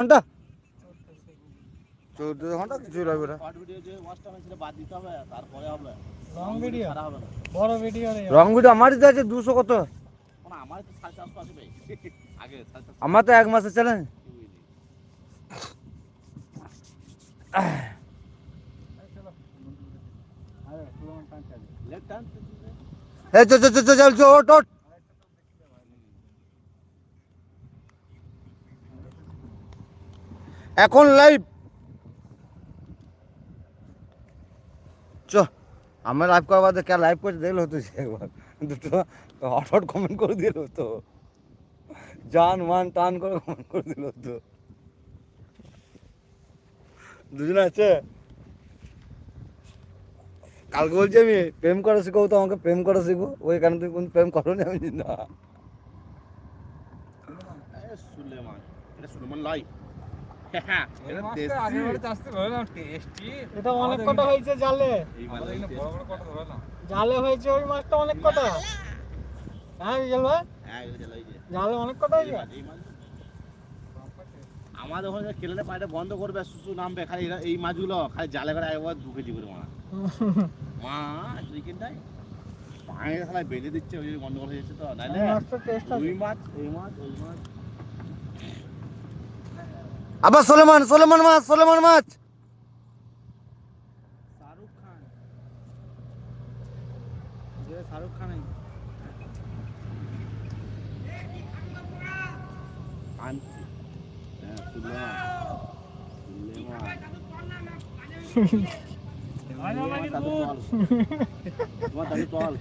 ঘণ্টা? চোদ্দ ঘণ্টা কিছু লাগবে না। শর্ট ভিডিও যে ওয়াচটা হয়েছিল বাদ দিতে হবে তারপরে হবে। লং ভিডিও ছাড়া হবে না। বড় ভিডিও রে। রং ভিডিও আমারই তো আছে দুশো কত? আমার তো এক মাসের চ্যালেঞ্জ লেফট টার্ন এই চো চো চো চো চল ওট ওট এখন লাইভ চ, আমার লাইভ করার বাদে কে লাইভ করে দেখলে হতো সে একবার। দুটো হট কমেন্ট করে দিল হতো জান, মান, টান করে কমেন্ট করে দিল হতো দুজনে আছে? কালকে বলছি আমি, প্রেম করা শিখো তো, আমাকে প্রেম করা শিখো ওই কারণে তুমি কোন প্রেম করো নি আমি না। সুলেমান, এটা সুলেমান লাই হ্যাঁ এটা অনেক কটা হয়েছে জালে? জালে হয়েছে ওই মাছটা অনেক কটা? হ্যাঁ বিজল ভাই হ্যাঁ? এই যে লাই যে জালে অনেক কটা হয়েছে? মাছ, এই মাছ। আমাদের ওখানে কেলেলে পানিটা বন্ধ করবে সুসু নামবে খালি এই মাছগুলো খালি জালে করে একবার দু কেজি করে মারা। খালি বেঁধে দিচ্ছে ওই জন্য বন্ধ করে দিচ্ছে তো নাইলে এই মাছটা টেস্ট ওই মাছ এই মাছ ওই মাছ। আবার সোলেমান সোলেমান মাছ সোলেমান মাছ। শাহরুখ খান। যে শাহরুখ খান আনছি। হ্যাঁ সুলেমান। সুলেমান। দাদু চল তোমার দাদু চল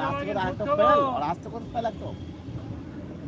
রাস্তা করে আরেকটা পেল। রাস্তা করে পেল তো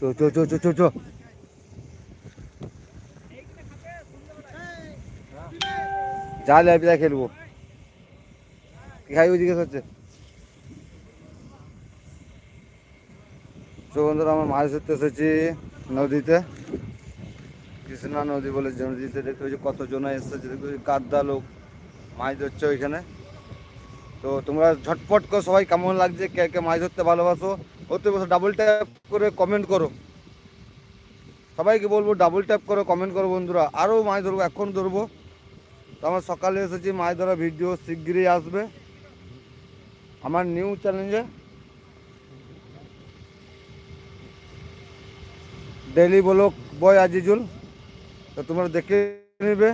চো চো চো চো চো চো। যা ল্যাপিদা খেলব। কি খাই ওইদিকে হচ্ছে তো আমরা মাছ ধরতে এসেছি নদীতে। কৃষ্ণা নদী বলে নদীতে দেখতে পাচ্ছি কত জন এসেছে দেখতে পাচ্ছি লোক, মাছ ধরছে ওইখানে। তো তোমরা ঝটপট করে সবাই কেমন লাগছে, কে কে মাছ ধরতে ভালোবাসো? ওতে ডাবল ট্যাপ করে কমেন্ট করো। সবাইকে বলব ডাবল ট্যাপ করে কমেন্ট করো বন্ধুরা। আরও মাছ ধরবো, এখন ধরবো। তো আমার সকালে এসেছি, মাছ ধরা ভিডিও শিগগিরই আসবে। আমার নিউ চ্যালেঞ্জে ডেলি ব্লক বয় আজিজুল। তো তোমরা দেখে নেবে।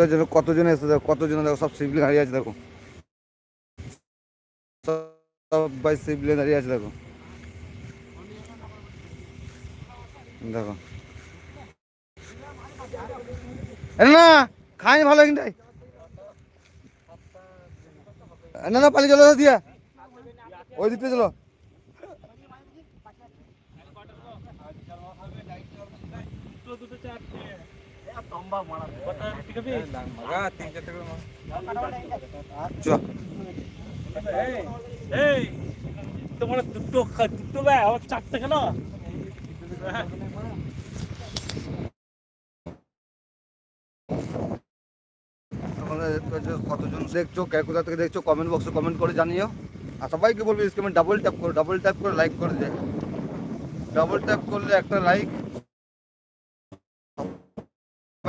তো যেন কতজন এসে দেখো, কতজন, দেখো, সব সিবলিং হারিয়ে আছে, দেখো। সবাই সিবলিং দাঁড়িয়ে আছে, দেখো। দেখো। না খাই ভালো কিন্তু না না, পালিয়ে চলো দিয়া। ওই দিকতে চলো চ এই তোমার দুটো দুটো ভাই চারটে কেন কতজন দেখছ কে কোথা থেকে দেখছ কমেন্ট বক্সে কমেন্ট করে জানিও আর সবাইকে বলব ডাবল ট্যাপ করো ডাবল ট্যাপ করে লাইক করে দেয় ডাবল ট্যাপ করলে একটা লাইক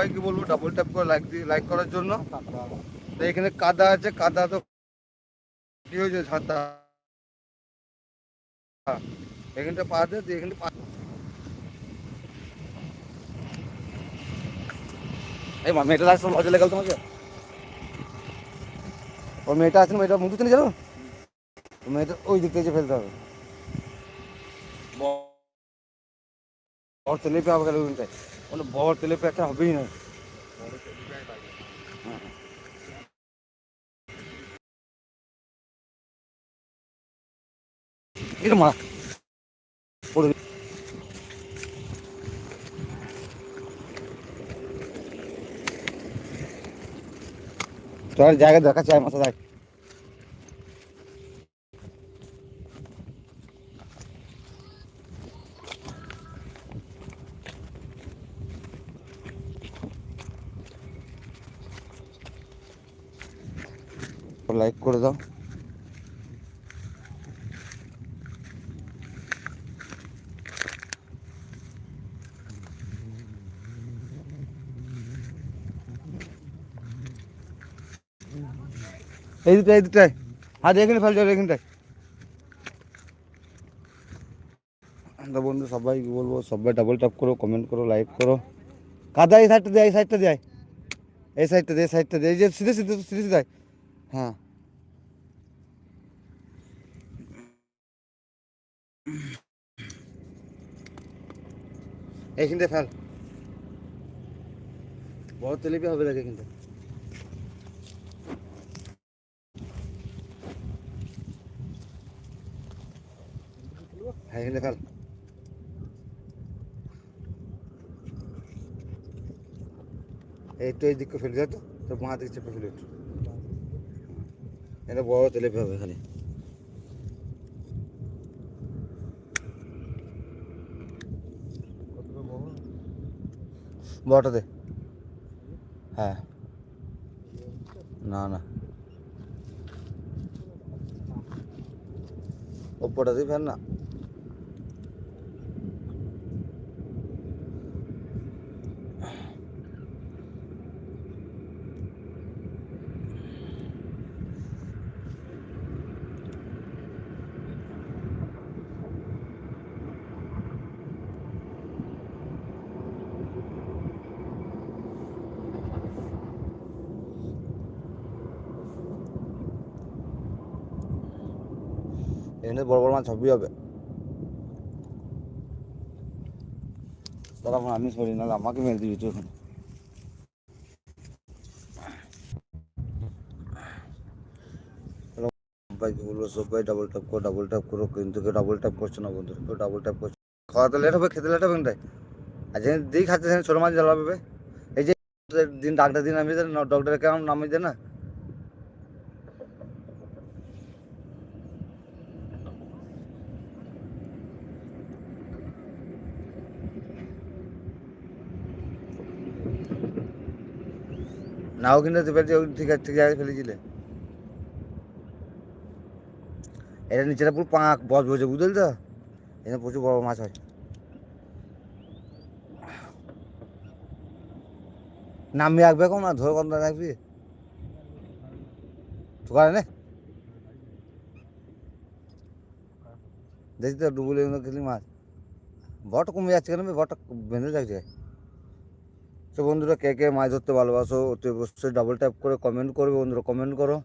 সবাইকে বলব? ডাবল ট্যাপ করে লাইক লাইক করার জন্য। তো এখানে কাদা আছে, কাদা তো কি হয়েছে? ছাতা এখানটা পা দিয়ে এখানটা পা এই মা, মেয়েটা লাগছে লজে লেগাল তোমাকে? ও মেয়েটা আছে না, মেয়েটা মুখ চিনি জানো তো মেয়েটা ওই দিক থেকে ফেলতে হবে। বড় তেলে পে হবে उन्हें बहुत तेले पे क्या हबी है। हाँ। इधर मार। तो यार जाएगा देखा चाय मस्त जाए লাইক করে দাও এই দুটো এই দুটাই হাত এখানে ফেল যাবে এখানটায় তো বন্ধু সবাইকে বলব সবাই ডাবল ট্যাপ করো কমেন্ট করো লাইক করো কাদা এই সাইডটা দেয় এই সাইডটা দেয় এই সাইডটা দে এই সাইডটা দে এই যে সিধে সিধে সিধে সিধে হ্যাঁ এইখানটায় ফেল। বড় তেলেপি হবে লাগে কিন্তু। হ্যাঁ এখানে ফেল। একটু এই দিকে ফেলে তো তো বাঁ দিকে চেপে ফেলে এটা বড় তেলেপি হবে এখানে বড়টা দে হ্যাঁ। না না। ওপরটা দিয়ে ফেল না? এখানে বড় বড় মাছ সবই হবে। এখন আমি সরি, নাহলে আমাকে মেরে বলব, সবাই ডাবল করো ডাবল করো, কিন্তু কেউ ডাবল করছে না বন্ধু কেউ ডাবল করছে খাওয়াতে লেট হবে, খেতে লেট আর মাছ জ্বালাবে এই যে দিন ডাক্তার দিন নামিয়ে দেন ডক্টর কেমন নামিয়ে দেন না? নাও কিন্তু পেটে ঠিক ঠিক জায়গায় ফেলেছিলে এটা নিচেটা পুরো পাঁক বস বসে, বুঝলি তো? এখানে প্রচুর বড় মাছ হয়। নামিয়ে রাখবে এখন না ধরে কত রাখবি দোকানে নে। দেখি তো ডুবুলে খেলি মাছ। বট কমে যাচ্ছে কেন বট বেঁধে যাচ্ছে। তো বন্ধুরা কে কে মাছ ধরতে ভালোবাসো অতি অবশ্যই ডাবল ট্যাপ করে কমেন্ট করবে বন্ধুরা কমেন্ট করো।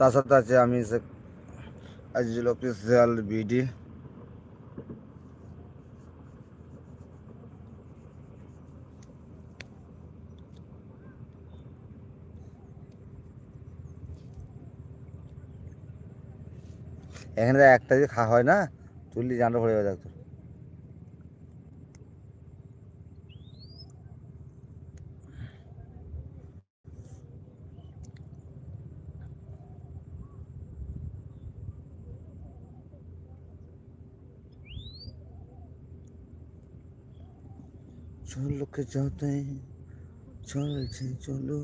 তার সাথে আছে আমি আজিজুল অফিসিয়াল বিডি এখানে একটা যে খাওয়া হয় না তুললি জানটা ভরে যাবে चलो के जाते हैं। चल जी, चलो।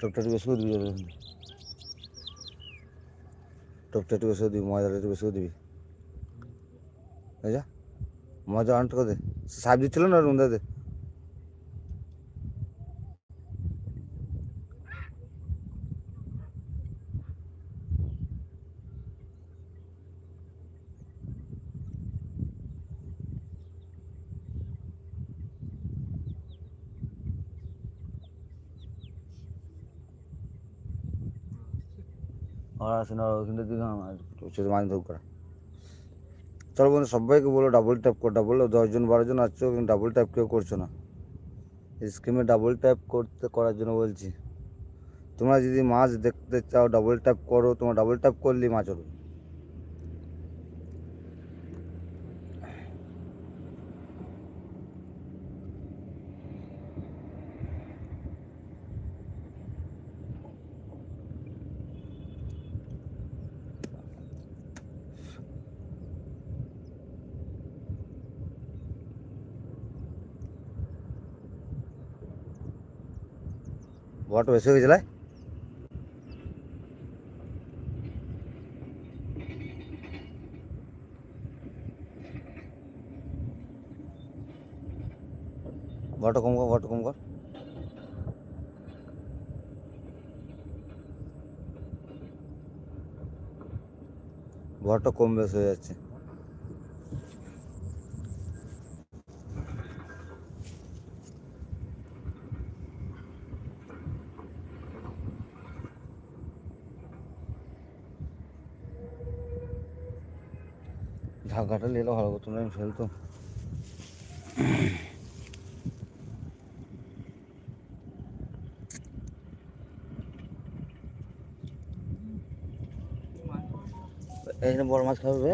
टपटा टी तो बस दीबी टपटा टी बस दीबी मज़ा टी बस বুঝা ময়দা আনটা করে দে সাহেব দিচ্ছিল না রুন্দা দে আর আসে না ওখানে দিকে আমার সেটা মাছ চলো বন্ধু সবাইকে বলো ডাবল ট্যাপ কর ডাবল দশজন বারোজন আসছো কিন্তু ডাবল ট্যাপ কেউ করছ না। স্ক্রিমে ডাবল ট্যাপ করতে, করার জন্য বলছি। তোমরা যদি মাছ দেখতে চাও ডাবল ট্যাপ করো, তোমার ডাবল ট্যাপ করলেই মাছ হবে। বড়টা বেশি হয়ে গেছিল বড়টা কম কর বড়টা কম কর বড়টা কম বেশ হয়ে যাচ্ছে ঢাকাটা নিলে ভালো করতো না আমি ফেলতো এইখানে বড় মাছ খাবে?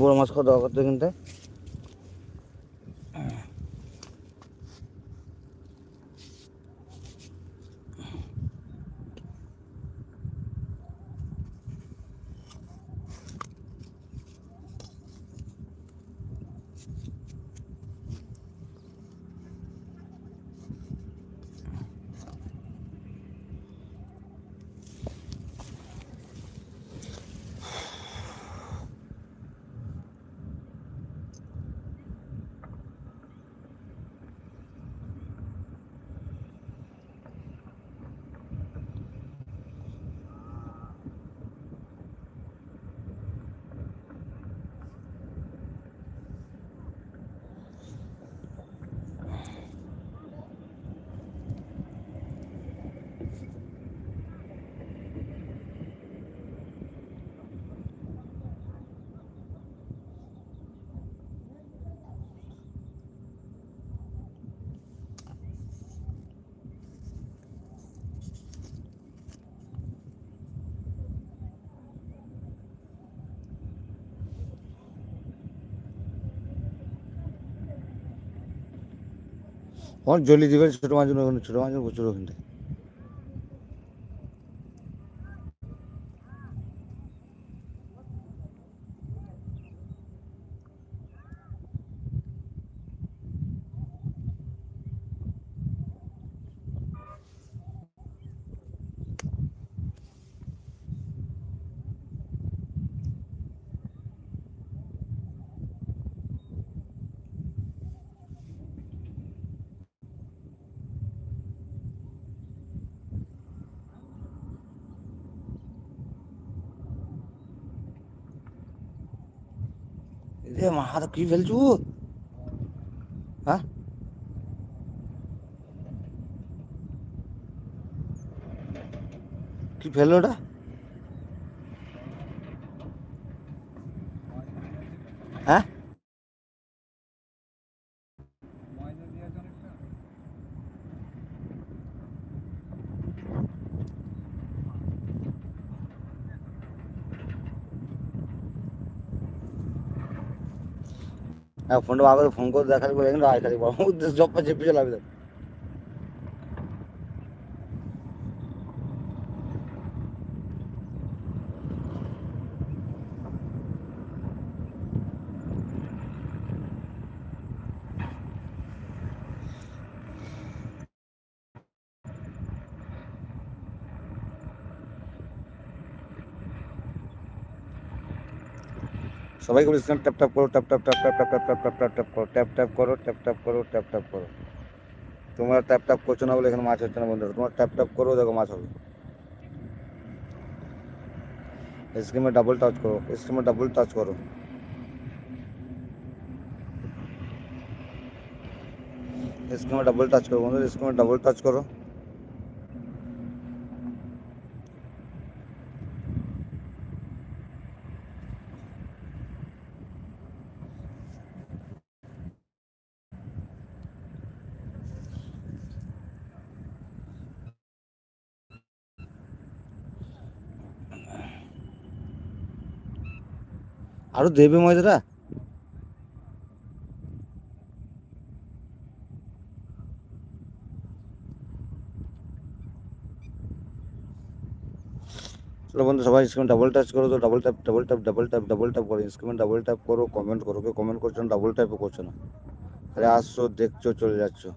বড় মাছ খাওয়া দরকার তো কিন্তু অনেক জলি দিবে ছোটো মাছ ওখানে ছোটো মাছ প্রচুর ওখানটায়। রে মা তো কি ফেলছু? হ্যাঁ? কি ফেলল ওটা হ্যাঁ হ্যাঁ ফোনটা করে ফোন করে দেখালে বলে আয় খালি উদ্দেশ্য জব পাচ্ছে চেপে চলে সবাইকে বলি স্ক্রিন ট্যাপ ট্যাপ করো tap tap tap tap tap tap tap tap tap করো ট্যাপ ট্যাপ করো ট্যাপ ট্যাপ করো ট্যাপ ট্যাপ করো তোমরা ট্যাপ ট্যাপ করছ না বলে এখানে মাছ হচ্ছে না বন্ধুরা তোমরা ট্যাপ ট্যাপ করো দেখো মাছ হবে স্ক্রিমে ডাবল টাচ করো স্ক্রিমে ডাবল টাচ করো স্ক্রিমে ডাবল টাচ করো বন্ধুরা স্ক্রিমে ডাবল টাচ করো আরও দেবে ময়দাটা? চলো বন্ধু, সবাই স্ক্রিন ডাবল টাচ করো তো double tap double tap double tap double tap করো স্ক্রিন ডাবল ট্যাপ করো কমেন্ট করো কেউ কমেন্ট করছ না ডাবল ট্যাপও করছ না। আরে আসছো, দেখছ, চলে যাচ্ছো।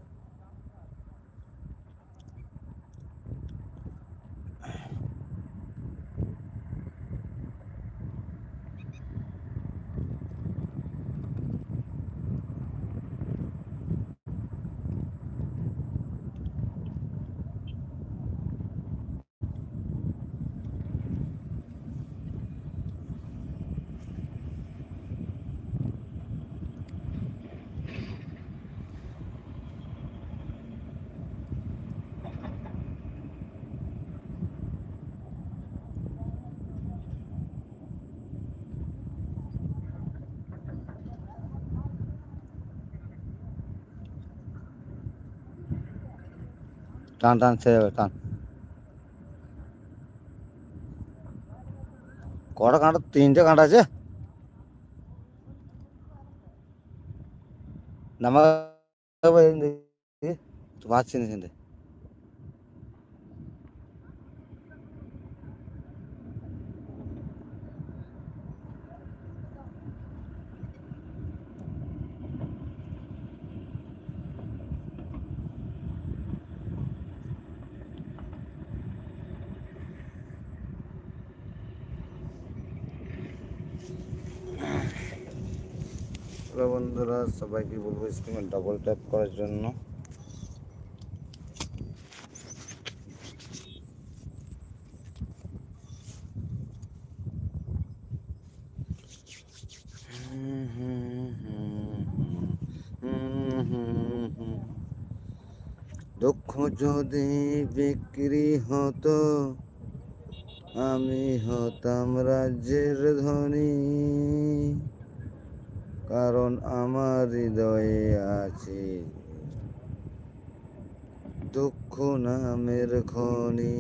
টান টান ছেড়ে যাবে টান কটা কাঁটা তিনটে কাঁটা আছে নামা তো পাচ্ছি না হ্যালো বন্ধুরা, সবাইকে বলব স্ক্রিনে ডাবল ট্যাপ করার জন্য। দুঃখ যদি বিক্রি হতো, আমি হতাম রাজ্যের ধনী। কারণ আমার হৃদয়ে আছে দুঃখ নামের খনি।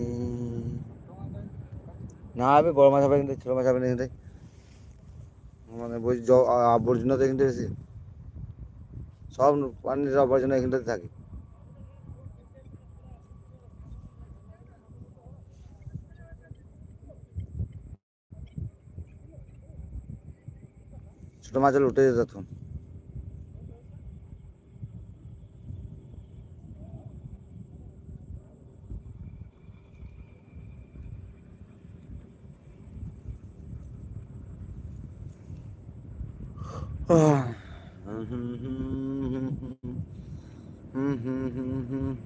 না হবে বড় মাছ হবে কিন্তু, ছোট মাছ হবে না কিন্তু মানে বলছি আবর্জনা তো এখানটা বেশি সব পানির আবর্জনা এখানটাতে থাকে। छोटे माछ लुटे जातून Mm-hmm.